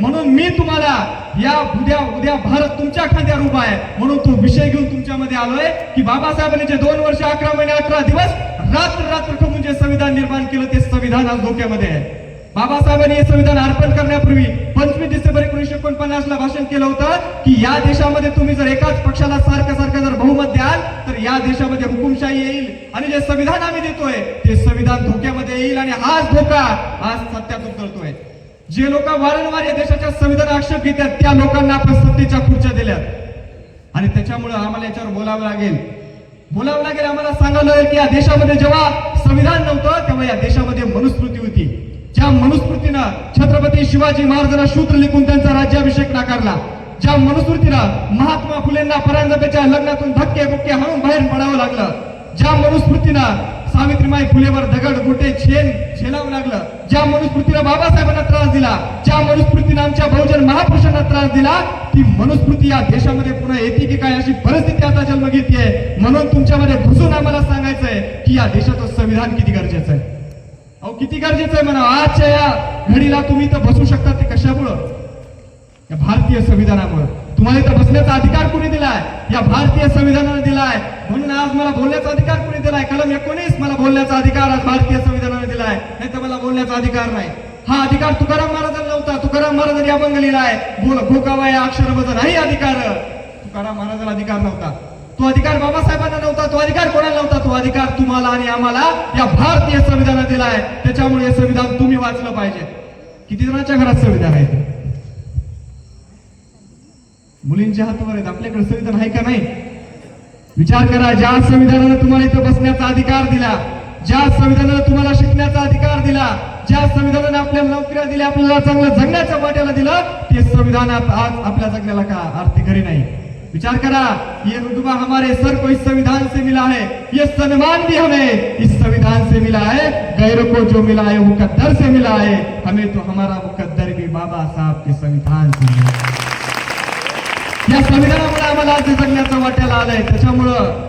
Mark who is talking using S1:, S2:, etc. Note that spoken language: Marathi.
S1: म्हणून मी तुम्हाला या उद्या उद्या भारत तुमच्या खांद्यावर उभा आहे. म्हणून तो विषय घेऊन तुमच्यामध्ये आलोय की बाबासाहेबांनी जे दोन वर्ष अकरा महिने अकरा दिवस रात्र रात्र ठोकून जे संविधान निर्माण केलं ते संविधान आज धोक्यामध्ये आहे. बाबासाहेबांनी हे संविधान अर्पण करण्यापूर्वी पंचवीस डिसेंबर एकोणीशे एकोणपन्नास ला भाषण केलं होतं की या देशामध्ये तुम्ही जर एकाच पक्षाला सारखं सारखं जर बहुमत द्याल तर या देशामध्ये हुकुमशाही येईल. आणि जे संविधान आम्ही देतोय ते संविधान धोक्यामध्ये येईल आणि हाच धोका आज सत्यात उतरतोय जे लोक वारंवार या देशाच्या संविधान आक्षेप घेतात त्या लोकांना आपण सत्तेच्या खुर्च्या दिल्यात. आणि त्याच्यामुळे आम्हाला याच्यावर बोलावं लागेल. बोलावं लागेल आम्हाला सांगावं लागेल की या देशामध्ये जेव्हा संविधान नव्हतं तेव्हा या देशामध्ये मनुस्मृती होती. ज्या मनुस्मृतीनं छत्रपती शिवाजी महाराजांना शूद्र लिखून त्यांचा राज्याभिषेक नाकारला. ज्या मनुस्मृतीनं महात्मा फुलेंना परांजपेच्या लग्नातून धक्के बुक्के हाणून बाहेर पडावं लागलं. ज्या मनुस्मृतीनं सावित्रीमाई फुलेवर दगड गोटे छेन झेलावं लागलं. ज्या मनुस्मृतीला बाबासाहेबांना त्रास दिला ज्या मनुस्मृतीनं आमच्या बहुजन महापुरुषांना त्रास दिला ती मनुस्मृती या देशामध्ये पुन्हा येते की काय अशी परिस्थिती आता जन्म घेते म्हणून तुमच्यामध्ये घुसून आम्हाला सांगायचंय की या देशाचं संविधान किती गरजेचं आहे. अहो किती गरजेचं आहे म्हणा आजच्या या घडीला तुम्ही तर बसू शकता ते कशामुळं? या भारतीय संविधानामुळे. तुम्हाला इथं बसण्याचा अधिकार कोणी दिलाय? या भारतीय संविधानाने दिलाय. म्हणून आज मला बोलण्याचा अधिकार कोणी दिलाय कलम एकोणीस मला बोलण्याचा अधिकार आज भारतीय संविधानाने दिलाय नाही तर मला बोलण्याचा अधिकार नाही हा अधिकार तुकाराम महाराजांना नव्हता तुकाराम महाराजांनी अभंग लिहिलाय बोल खोकावा या अक्षर नाही अधिकार. तुकाराम महाराजांना अधिकार नव्हता. तो अधिकार बाबासाहेबांना नव्हता. तो अधिकार कोणाला नव्हता? तो अधिकार तुम्हाला आणि आम्हाला या भारतीय संविधानात दिलाय त्याच्यामुळे हे संविधान तुम्ही वाचलं पाहिजे. किती जणांच्या घरात संविधान आहे? मुलींच्या हातावर आहेत. आपल्याकडे संविधान आहे का नाही? विचार करा. ज्या संविधानानं तुम्हाला इथं बसण्याचा अधिकार दिला ज्या संविधानानं तुम्हाला शिकण्याचा अधिकार दिला ज्या संविधानाने आपल्याला नोकऱ्या दिल्या आपल्याला चांगलं जगण्याच्या वाट्याला दिलं ते संविधान आज आपल्या जगण्याला का आर्थिक घरी नाही विचार करा ये रुतबा हमारे सर को इस संविधान से मिला है ये सम्मान भी हमें इस संविधान से मिला है गैर को जो मिला है वो मुकद्दर से मिला है हमें तो हमारा मुकद्दर भी बाबा साहब के संविधान से मिला है. या संविधानामुळे आम्हाला आज जगण्याचं वाट्याला आलंय त्याच्यामुळं